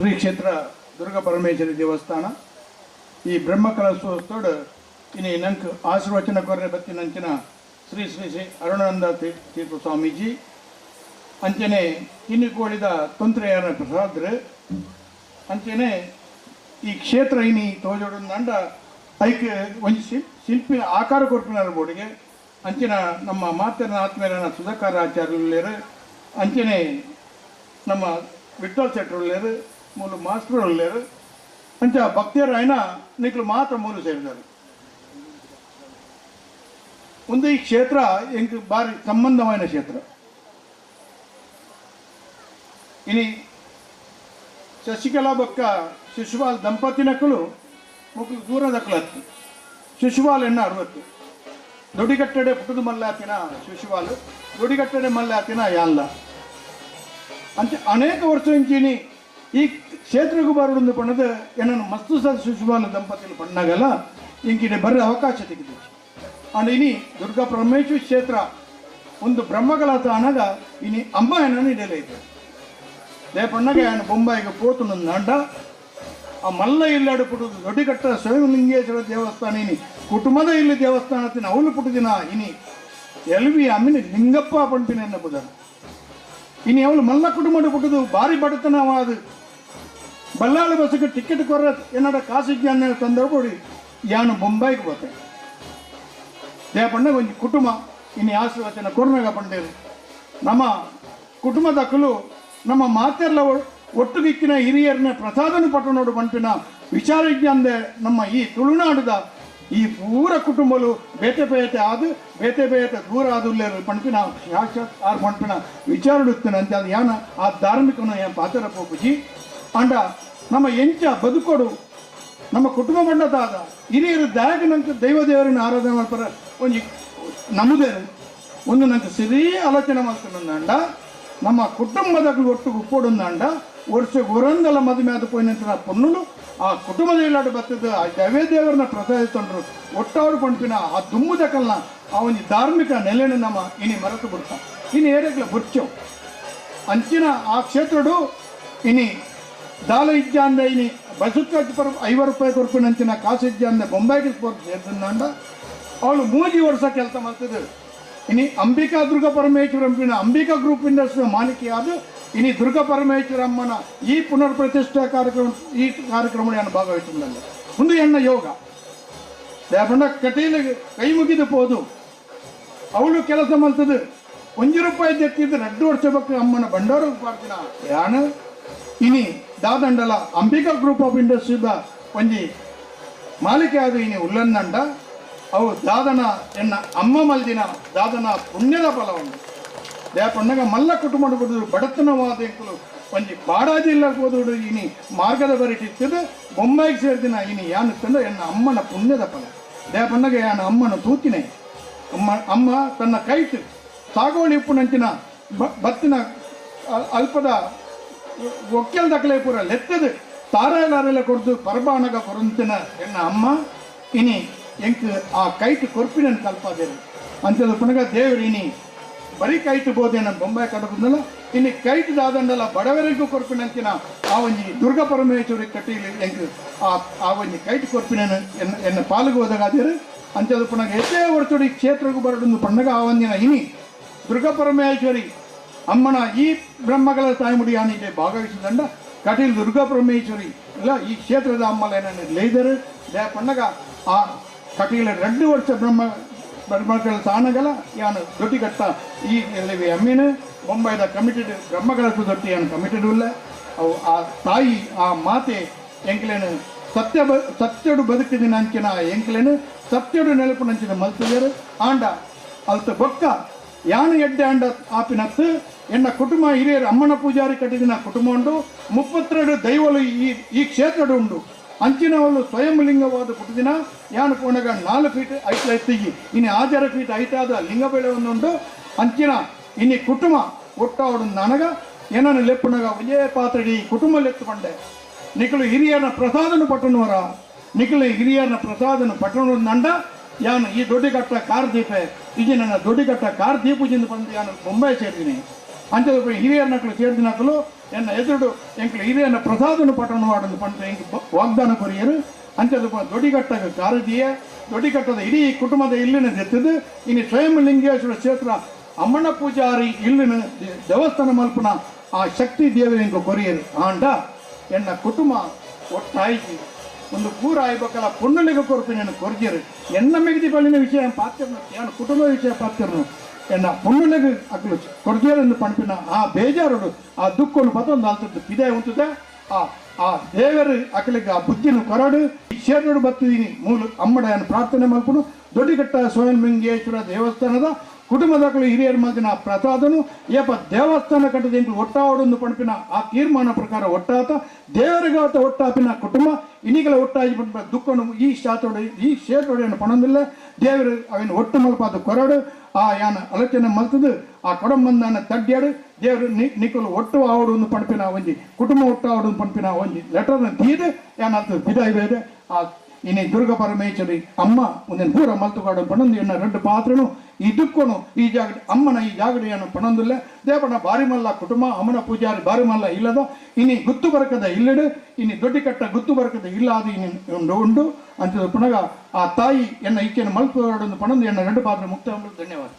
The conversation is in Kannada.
ಶ್ರೀ ಕ್ಷೇತ್ರ ದುರ್ಗ ಪರಮೇಶ್ವರಿ ದೇವಸ್ಥಾನ. ಈ ಬ್ರಹ್ಮಕಲಶೋತ್ಸವ ಇನಿ ನಂಕ್ ಆಶೀರ್ವಚನ ಕೊರ್ರೆ ಬತ್ತಿನಂಚಿನ ಶ್ರೀ ಶ್ರೀ ಶ್ರೀ ಅರುಣಾನಂದ ತೀರ್- ತೀರ್ಥ ಸ್ವಾಮೀಜಿ. ಅಂಚನೆ ಇನ್ನು ಕೋಳಿದ ತೊಂದರೆಯರ ಪ್ರಸಾದ್ರು. ಅಂಚನೆ ಈ ಕ್ಷೇತ್ರ ಇನಿ ನಂಡ ಐಕ್ ಒಂಜಿ ಶಿಲ್ ಶಿಲ್ಪಿನ ಆಕಾರ ಕೊರ್ಪಿನಾರ ಬೋಡಿಗೆ ಅಂಚಿನ ನಮ್ಮ ಮಾತಿನ ಆತ್ಮೀಯರನ್ನ ಸುಧಾಕರ ಆಚಾರ್ಯರು ಅಂಚನೆ ನಮ್ಮ ವಿಠಲ್ ಶೆಟ್ರು మూడు మాస్టర్ లేరు. అంటే ఆ భక్తిరు అయినా నీకులు మాత్రం మూడు చేరుతారు. ఉంది ఈ క్షేత్ర ఇంక భారీ సంబంధమైన క్షేత్రం. ఇని శశికళ భక్క శిశువాల దంపతి నకులు ఒక దూర దక్కలు అత్తి శిశువాలు ఎన్న అరవత్తు. దొడిగట్టడే పుట్టుదు మళ్ళా తిన శిశువాలు దొడిగట్టడే మళ్ళా తిన యాళ్ళ. అంటే అనేక వర్షం నుంచి ಈ ಕ್ಷೇತ್ರಕ್ಕೂ ಬರೋದು ಪಣ್ಣದ ಏನನ್ನು ಮಸ್ತು ಸಹ ಸುಶುಭಾನ ದಂಪತಿಯನ್ನು ಪಣ್ಣಾಗಲ್ಲ ಇಂಕಿನ ಬರ್ರೆ ಅವಕಾಶ ತೆಗೆದು ಅಂಡ್ ಇನಿ ದುರ್ಗಾ ಪರಮೇಶ್ವರ ಕ್ಷೇತ್ರ ಒಂದು ಬ್ರಹ್ಮಗಳ ತಾಣದ ಇನಿ ಅಮ್ಮ ಏನನ್ನು ಇಡಲೈತೆ ದೇ ಪಣ್ಣಗೆ ಏನು ಬೊಂಬಾಯಿಗೆ ಪೋತು ನಂಡ. ಆ ಮಲ್ಲ ಇಲ್ಲಾಡು ಪುಟ್ಟದು ದೊಡ್ಡಗಟ್ಟ ಸ್ವಯಂಲಿಂಗೇಶ್ವರ ದೇವಸ್ಥಾನ ಇನಿ, ಕುಟುಂಬದ ಇಲ್ಲಿ ದೇವಸ್ಥಾನ ತಿನ್ನ ಅವಳು ಪುಟ್ಟದಿನ ಇನಿ, ಎಲ್ವಿ ಅಮ್ಮಿನ ಲಿಂಗಪ್ಪ ಪಂಪಿನ ಎನ್ನಬಹುದು ಇನಿ ಅವಳು ಮಲ್ಲ ಕುಟುಂಬ ಪುಟ್ಟದು ಭಾರಿ ಬಡತನವಾದ ಬಲ್ಲಾಳ ಬಸ್ಗೆ ಟಿಕೆಟ್ ಕೊರ ಏನಾದ ಕಾಸು ಜ್ಞಾನ ಕೊಡಿ. ಯಾನು ಬೊಂಬಾಯಿಗೆ ಹೋತೆ ದೇಪಣ್ಣ ಒಂದು ಕುಟುಂಬ, ಇನ್ನು ಆಶೀರ್ವಚನ ಕೊರ್ನಾಗ ಪಂಡೇರು ನಮ್ಮ ಕುಟುಂಬದಕ್ಕಲು ನಮ್ಮ ಮಾತೆಲ್ಲ ಒಟ್ಟುಗಿಕ್ಕಿನ ಹಿರಿಯರನ್ನ ಪ್ರಸಾದನ ಪಟ್ಟಣೋಡು ಪಂಪಿನ ವಿಚಾರ ಜ್ಞಾನದ ನಮ್ಮ ಈ ತುಳುನಾಡದ ಈ ಪೂರ ಕುಟುಂಬಲು ಬೇತೆ ಬೇತೆ ಆದು, ಬೇತೆ ಬೇತೆ ದೂರ ಆದುಲ್ಲೇ ಪಂಪಿನ ಶಾಶ್ವತ ಆರ್ ಪಂಪಿನ ವಿಚಾರಡುತ್ತೇನೆ ಅಂತ ಅದು ಯಾನ ಆ ಧಾರ್ಮಿಕನ ಏನು ಪಾತ್ರ ಪೋಪುಜಿ ಅಂಡ ನಮ್ಮ ಎಂಚ ಬದುಕೊಡು. ನಮ್ಮ ಕುಟುಂಬ ಮಂಡತಾದ ಹಿರಿಯರು ದಾಯಕ ನಂತರ ದೈವ ದೇವರನ್ನ ಆರಾಧನೆ ಮಾಡ್ತಾರೆ. ಒಂದು ನಮ್ಮದೇ ಒಂದು ನಂತರ ಸರಿ ಆಲೋಚನೆ ಮಾಡ್ಕೊಂಡ ನಮ್ಮ ಕುಟುಂಬದ ಒಟ್ಟು ಉಪ್ಪೊಡೊಂದಂಡ ವರ್ಷ ಗುರಂದಲ ಮದುವೆ ಆದ ಪೋಯಿನಂತರ ಪೊನ್ನುಲು ಆ ಕುಟುಂಬದ ಇಲ್ಲಾಡು ಬರ್ತದ, ಆ ದೈವ ದೇವರನ್ನ ಪ್ರಸಾದಿಸ್ಕೊಂಡ್ರು ಒಟ್ಟವರು ಪಂಪಿನ ಆ ದುಮ್ಮುದಕಲ್ನ ಆ ಒಂದು ಧಾರ್ಮಿಕ ನೆಲೆನ ನಮ್ಮ ಇನಿ ಮರೆತು ಬಿಡ್ತಾ ಇನ್ನು ಏರೆಗ್ಲ ಬುರ್ಚವು ಅಂಚಿನ ಆ ಕ್ಷೇತ್ರಡು ಇನಿ ದಾಲ ಅಂದ ಇನಿ. ಬಸುಕ್ಕ ಪರ ಐವತ್ತು ರೂಪಾಯಿ ಕೊರ್ಪಿನ ಅಂಚಿನ ಕಾಸು ಅಂದ ಬೊಂಬಾಯಿಗೆ ಸ್ಪೋರ್ಟ್ ಸೇರ್ದಂಡ ಅವಳು ಮೂಜಿ ವರ್ಷ ಕೆಲಸ ಮಾಡ್ತಿದ್ದು ಇನಿ ಅಂಬಿಕಾ ದುರ್ಗ ಪರಮೇಶ್ವರಂಪಿನ ಅಂಬಿಕಾ ಗ್ರೂಪ್ ಇಂಡಸ್ಟ್ರಿ ಮಾಲಿಕೆಯಾದ ಇನಿ ದುರ್ಗ ಪರಮೇಶ್ವರಮ್ಮನ ಈ ಪುನರ್ ಪ್ರತಿಷ್ಠಾ ಕಾರ್ಯಕ್ರಮ, ಈ ಕಾರ್ಯಕ್ರಮ ನಾನು ಭಾಗವಹಿಸಿಲ್ಲ ಒಂದು ಎಣ್ಣ ಯೋಗ. ದೇವಣ್ಣ ಕಟೀಲು ಕೈ ಮುಗಿದು ಪೋದು. ಅವಳು ಕೆಲಸ ಮಾಡ್ತದೆ ಒಂಜಿ ರೂಪಾಯಿ ತೆತ್ತಿದ್ದು ಎರಡು ವರ್ಷ ಬಗ್ಗೆ ಅಮ್ಮನ ಬಂಡಾರ ಪಾಡ್ತಿನ ಯಾಣ ಇನಿ ದಾದಂಡಲ ಅಂಬಿಕಾ ಗ್ರೂಪ್ ಆಫ್ ಇಂಡಸ್ಟ್ರೀದ ಒಂಜಿ ಮಾಲಿಕೆ ಆದ ಇನಿ ಉಲ್ಲನ್ನಂಡ, ಅವು ದಾದನ ಎನ್ನ ಅಮ್ಮ ಮಲ್ದಿನ ದಾದನ ಪುಣ್ಯದ ಫಲವನ್ನು ದೇಪಣ್ಣಗ ಮಲ್ಲ ಕುಟುಂಬದ ಬಡತನವಾದ ಎಂಕುಲು ಒಂಜಿ ಬಾಡಾ ಹೋದುಡು ಇನಿ ಮಾರ್ಗದ ಬರಿಟಿತ್ತದ ಬೊಂಬಾಯಿಗೆ ಸೇರಿದಿನ ಇನಿ ಯಾನು ಎನ್ನ ಅಮ್ಮನ ಪುಣ್ಯದ ಫಲ. ದೇಪಣ್ಣಗ ಯಾನ ಅಮ್ಮನ ತೂತಿನೇ. ಅಮ್ಮ ಅಮ್ಮ ತನ್ನ ಕೈಟ್ ಸಾಗೋಳಿ ಉಪ್ಪು ನಂಚಿನ ಬತ್ತಿನ ಅಲ್ಪದ ಒಕ್ಕೆಲ್ ದಕ್ಕಲೆ ಪೂರ ಲೆತ್ತದು ತಾರಾಯಲಾರೆಲ್ಲ ಕೊಡ್ದು ಪರಬಾಣಗ ಕೊರಂತಿನ ಎನ್ನ ಅಮ್ಮ ಇನಿ ಎಂಕ್ ಆ ಕೈಟ್ ಕೊರ್ಪಿನ ಕಲ್ಪಾದೇರು ಅಂತದ ಪುನಗ ದೇವರು ಇನಿ ಬರೀ ಕೈಟ್ ಬೋದೇನ ಬೊಂಬಾಯಿ ಕಡಬುದಲ್ಲ ಇನ್ನು ಕೈಟ್ ದಾದಂಡಲ್ಲ ಬಡವರಿಗೂ ಕೊರ್ಪಿನಂಚಿನ ಆ ಒಂಜಿ ದುರ್ಗ ಪರಮೇಶ್ವರಿ ಕಟ್ಟಿಲಿ ಎಂಕ್ ಆ ಆ ಒಂಜಿ ಕೈಟ್ ಕೊರ್ಪಿನ ಎನ್ನ ಎನ್ನ ಪಾಲ್ಗೆ ಹೋದಾಗಾದೇರು ಅಂಚದ ಪುನಗ ಎಷ್ಟೇ ವರ್ಷಡಿ ಕ್ಷೇತ್ರಕ್ಕೂ ಬರಡೊಂದು ಪಣ್ಣಗ ಆ ಒಂದಿನ ಇನಿ ದುರ್ಗ ಪರಮೇಶ್ವರಿ ಅಮ್ಮನ ಈ ಬ್ರಹ್ಮಗಳ ತಾಯ್ಮುಡಿ ಆನಿಗೆ ಭಾಗವಹಿಸಿದಂಡ ಕಟೀಲ್ ದುರ್ಗಾ ಪರಮೇಶ್ವರಿ, ಇಲ್ಲ, ಈ ಕ್ಷೇತ್ರದ ಅಮ್ಮಲೇನ ಲೇದರು ದೇ ಪಂಡಗ ಆ ಕಟೀಲ ಎರಡು ವರ್ಷ ಬ್ರಹ್ಮ, ಬ್ರಹ್ಮಗಳ ತಾಣಗಳ ಯಾನು ದೊಡ್ಡಿಗಟ್ಟ ಈ ಎಲ್ಲಿವೆ ಅಮ್ಮಿನ ಮುಂಬೈದ ಕಮಿಟೆಡ್ ಬ್ರಹ್ಮಗಳ ದೊಡ್ಡಿ ಯಾನು ಕಮಿಟೆಡ್ ಇಲ್ಲ ಅವು ಆ ತಾಯಿ, ಆ ಮಾತೆ ಎಂಕ್ಲೇನು ಸತ್ಯ ಬ, ಸತ್ಯಡು ಬದುಕಿದಿನ ಅಂಚಿನ ಎಂಕ್ಲೇನು ಸತ್ಯಡು ನೆನಪಿನಂಚಿನ ಮಲ್ತಿದ್ದಾರೆ ಆಂಡ ಅಲ್ತ ಬೊಕ್ಕ ಯಾನು ಎಡ್ಡೆ ಅಂಡ ಆಪಿನತ್ತು ಎನ್ನ ಕುಟುಂಬ ಹಿರಿಯರು ಅಮ್ಮನ ಪೂಜಾರಿ ಕಟ್ಟಿದಿನ ಕುಟುಂಬ ಉಂಡು, ಮುಪ್ಪತ್ತೆರಡು ದೈವಲು ಈ ಈ ಕ್ಷೇತ್ರಡು ಉಂಡು. ಅಂಚಿನವಳು ಸ್ವಯಂಲಿಂಗವಾದ ಪುಟ್ಟದಿನ ಯಾನು ಕೋಣಗ ನಾಲ್ಕು ಫೀಟ್ ಐಟ್ ಐತಿಗಿ ಇನ್ನು ಆಧಾರ ಫೀಟ್ ಐತಾದ ಲಿಂಗ ಬೆಳೆ ಒಂದುಂಡು ಅಂಚಿನ ಇನ್ನು ಕುಟುಂಬ ಒಟ್ಟಾವಡು ನನಗ ಏನನ್ನು ಲೆಪ್ಪುನಗ ವಿಜಯ ಪಾತ್ರಡಿ ಕುಟುಂಬ ಲೆತ್ತುಕೊಂಡೆ. ನಿಖಲು ಹಿರಿಯರ ಪ್ರಸಾದನ ಪಟ್ಟಣವರ, ನಿಖಲು ಹಿರಿಯರ ಪ್ರಸಾದನು ಪಟ್ಟಣ ನಂಡ ಯಾನು ಈ ದೊಡ್ಡಗಟ್ಟ ಕಾರ್ ದೀಪ ಇದು ನನ್ನ ದೊಡ್ಡಗಟ್ಟ ಕಾರ್ ದೀಪದಿಂದ ಬಂದು ಯಾನು ಮುಂಬೈ ಸೇರಿದ್ದೀನಿ. ಅಂಚದ ಹಿರಿಯರ ನಕಲು ಸೇರಿದ ನಕಲು ಎನ್ನ ಎದುರು ಎಂಕ್ಲ ಹಿರಿಯನ ಪ್ರಸಾದನು ಪಠಣ ಮಾಡಲು ಪಂಡ ಎಂಕ್ ವಾಗ್ದಾನ ಕೊರಿಯರು. ಅಂಚದು ಪ- ದೊಡ್ಡಿಗಟ್ಟಗ ಕಾರದಿಯ ದೊಡ್ಡಿಗಟ್ಟದ ಇಡೀ ಕುಟುಂಬದ ಇಲ್ಲಿನ ಜೆತ್ತದು ಇನ್ನು ಸ್ವಯಂ ಲಿಂಗೇಶ್ವರ ಕ್ಷೇತ್ರ ಅಮ್ಮನ ಪೂಜಾರಿ ಇಲ್ಲಿನ ದೇವಸ್ಥಾನ ಮಲ್ಪನ ಆ ಶಕ್ತಿ ದೇವರು ಎಂಕ ಕೊರಿಯರು. ಆಂಡ, ಎನ್ನ ಕುಟುಂಬ ಒಟ್ಟಾಯ್ತು ಒಂದು ಕೂರ ಆಯ್ಬೇಕಲ್ಲ ಪುಣ್ಣಲಿಗೆ ಕೊರಪು ನೀನು ಕೊರ್ಜಿರು. ಎನ್ನ ಮಿಗದಿ ಬಲ್ಲಿನ ವಿಷಯ ಪಾತ್ರನು ಏನು ಕುಟುಂಬ ವಿಷಯ ಪಾತ್ರನು. ಎನ್ನ ಪುಣ್ಣಲಿಗೆ ಅಕ್ಕಲು ಕೊರ್ಜಿಯರೆಂದು ಪಂಪಿನ ಆ ಬೇಜಾರುಡು, ಆ ದುಃಖವನ್ನು ಮತ್ತೊಂದು ಆಲ್ತದ್ದು ಪಿದೆ ಉಂಟದೆ ಆ ಆ ದೇವರು ಅಕ್ಕಲಿಗೆ ಆ ಬುದ್ಧಿನ ಕೊರಡು. ಶೇರ್ನೋಡು ಬತ್ತಿದೀನಿ. ಮೂಲ ಅಮ್ಮಡೆಯನ್ನು ಪ್ರಾರ್ಥನೆ ಮಾಡ್ಕೊಂಡು. ದೊಡ್ಡಗಟ್ಟ ಸ್ವಯಂ ಲಿಂಗೇಶ್ವರ ದೇವಸ್ಥಾನದ ಕುಟುಂಬದಕ್ಕಳು ಹಿರಿಯರ ಮಧ್ಯನ ಪ್ರಸಾದನು ಏಪ ದೇವಸ್ಥಾನ ಕಟ್ಟದಿಂದ ಒಟ್ಟಾವಡೊಂದು ಪಣಪಿನ, ಆ ತೀರ್ಮಾನ ಪ್ರಕಾರ ಒಟ್ಟಾತ, ದೇವರಿಗಾತ ಒಟ್ಟಾಪಿನ ಕುಟುಂಬ ಇನಿಗಳ ಒಟ್ಟಾಗಿ ಪಂಪ ದುಃಖನು ಈ ಶಾತೋಡೆ ಈ ಶೇತೋಡೆಯನ್ನು ಪಣಂದಿಲ್ಲ. ದೇವರು ಅವನ ಒಟ್ಟು ಮಲ್ಪಾದ ಕೊರಡು, ಆ ಯಾನ ಆಲೋಚನೆ ಮಲ್ತದು, ಆ ಕೊಡಂಬಂದನ ತಡ್ಡ್ಯಾಡು ದೇವರು ನಿಕಲು ಒಟ್ಟು ಆವಡು ಒಂದು ಪಣಪಿನ ಒಂಜಿ, ಕುಟುಂಬ ಒಟ್ಟು ಆವಡು ಒಂದು ಪಣಪಿನ ಒಂಜಿ, ಲೆಟರ್ನ ತೀದೆ ಯಾನಂತ ಬಿದಾಯ ಬೇರೆ ಆ ಇನಿ ದುರ್ಗ ಪರಮೇಶ್ವರಿ ಅಮ್ಮ ಒಂದಿನ ಪೂರ ಮಲ್ತುಗಾಡು ಪಣಂದು ಎನ್ನ రెండు ಪಾತ್ರನು ಇದಕ್ಕೂನು ಈ ಜಾಗ ಅಮ್ಮನ ಈ ಜಾಗಡೆಯನ್ನು ಪಣಂದಿಲ್ಲ ದೇವನ ಬಾರಿ ಮಲ್ಲ ಕುಟುಂಬ ಅಮ್ಮನ ಪೂಜಾರಿ ಬಾರಿ ಮಲ್ಲ ಇಲ್ಲದ ಇನಿ ಗುತ್ತು ಬರಕದ ಇಲ್ಲಡು ಇನಿ ದೊಡ್ಡ ಕಟ್ಟ ಗುತ್ತು ಬರಕದ ಇಲ್ಲ ಅದು ಇನಿ ಉಂಡು ಉಂಡು ಅಂತ ಪುನಗ ಆ ತಾಯಿ ಎನ್ನ ಈಚೆನ ಮಲ್ಪುಗಾಡು ಪಣಂದು ಎನ್ನ రెండు ಪಾತ್ರ ಮುಕ್ತ ಧನ್ಯವಾದ